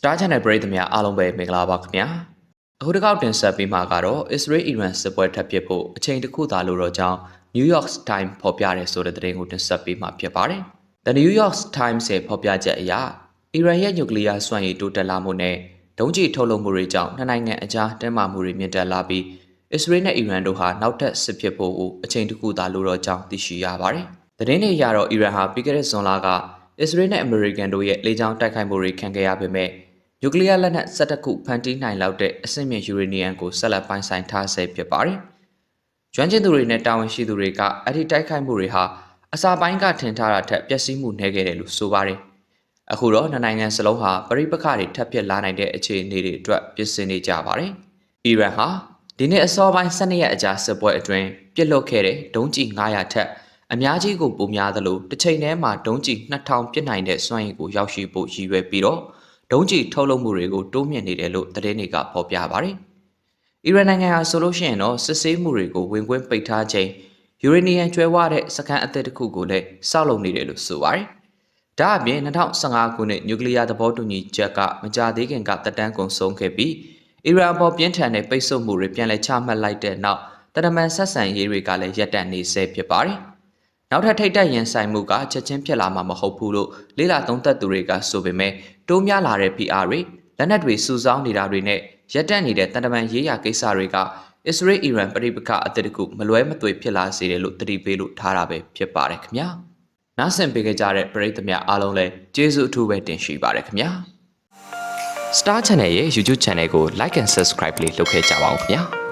Star Channel ပရိသတ်များအားလုံးပဲမင်္ဂလာပါခင်ဗျာအခုတစ်ခေါက်တင်ဆက်ပေးမှာကတော့ Israel Iran စစ်ပွဲထပ်ဖြစ်ဖို့အချိန်တစ်ခုသာလိုတော့ကြောင်း New York Times ဖော်ပြတဲ့ဆိုတဲ့သတင်းကိုတင်ဆက်ပေးမှာဖြစ်ပါတယ် The New York Times ရဲ့ဖော်ပြချက်အရအီရန်ရဲ့နျူကလ িয়ার စွမ်းရည်တိုးတက်လာမှုနဲ့ဒုံးကျည်ထုတ်လုပ်မှုတွေကြောင့်နှစ်နိုင်ငံအကြားတင်းမာမှုတွေမြင့်တက်လာပြီး Israel နဲ့ Iran တို့ဟာနောက်ထပ်စစ်ဖြစ်ဖို့အချိန်တစ်ခုသာလိုတော့ကြောင်းသိရှိရပါတယ်သတင်းတွေအရတော့ Iran ဟာပြီးခဲ့တဲ့ဇွန်လက Israel နဲ့ American တို့ရဲ့လေကြောင်းတိုက်ခိုက်မှုတွေခံခဲ့ရပေမဲ့ နျူကလ িয়ার လက်နက်17ခုဖန်တီးနိုင်လောက်တဲ့အဆင့်မြင့်ယူရေနီယံကိုဆက်လက်ပိုင်းဆိုင်ထားဆဲဖြစ်ပါတယ်။ကျွမ်းကျင်သူတွေနဲ့တာဝန်ရှိသူတွေကအဲ့ဒီတိုက်ခိုက်မှုတွေဟာအစာပိုင်းကထင်ထားတာထက်ပျက်စီးမှုနည်းခဲ့တယ်လို့ဆိုပါတယ်။အခုတော့နှစ်နိုင်ငံစလုံးဟာပရိပခတွေထပ်ဖြစ်လာနိုင်တဲ့အခြေအနေတွေအတွက်ပြင်ဆင်နေကြပါတယ်။အီရန်ဟာဒီနေ့အစောပိုင်း12ရက်အကြာစစ်ပွဲအတွင်းပြစ်လွတ်ခဲ့တဲ့ဒုံးကျည်900ထက်အများကြီးကိုပုံများသလိုတစ်ချိန်တည်းမှာဒုံးကျည်2000ပြစ်နိုင်တဲ့စွမ်းရည်ကိုရောက်ရှိဖို့ရည်ရွယ်ပြီးတော့ ဒုံးကျည်ထုတ်လုပ်မှုတွေကိုတိုးမြင့်နေတယ်လို့သတင်းတွေကဖော်ပြပါတယ်။အီရန်နိုင်ငံဟာဆိုလို့ရှိရင်တော့စစ်ဆေးမှုတွေကိုဝင်ကွင်းပိတ်ထားချိန်ယူရေနီယံကျွဲဝတဲ့စကန်အသစ်တစ်ခုကိုလည်းစောက်လုပ်နေတယ်လို့ဆိုပါတယ်။ဒါအပြင်2015ခုနှစ်နျူကလ িয়ার သဘောတူညီချက်ကမကြာသေးခင်ကတက်တန်းကုန်ဆုံးခဲ့ပြီးအီရန်ပေါ်ပြင်းထန်တဲ့ပိတ်ဆို့မှုတွေပြန်လည်ချမှတ်လိုက်တဲ့နောက်တရမန်ဆက်ဆံရေးတွေကလည်းရပ်တန့်နေဆဲဖြစ်ပါတယ်။ နောက်ထပ်ထိတ်တက်ရင်ဆိုင်မှုကချက်ချင်းဖြစ်လာမှာမဟုတ်ဘူးလို့လေးလာသုံးသက်သူတွေကဆိုပေမဲ့တိုးများလာတဲ့ PR တွေလက်နက်တွေစုဆောင်းနေတာတွေနဲ့ရပ်တန့်နေတဲ့တန်တမန်ရေးရာကိစ္စတွေကအစ္စရေးအီရန်ပြည်ပခအသစ်တခုမလွဲမသွေဖြစ်လာစေတယ်လို့တတိပေးလို့ထားတာပဲဖြစ်ပါတယ်ခင်ဗျာနားဆင်ပေးကြတဲ့ပရိသတ်များအားလုံးလည်းကျေးဇူးအထူးပဲတင်ရှိပါတယ်ခင်ဗျာ Star Channel ရဲ့ YouTube Channel ကို Like and Subscribe လေးလုပ်ခဲ့ကြပါဦးခင်ဗျာ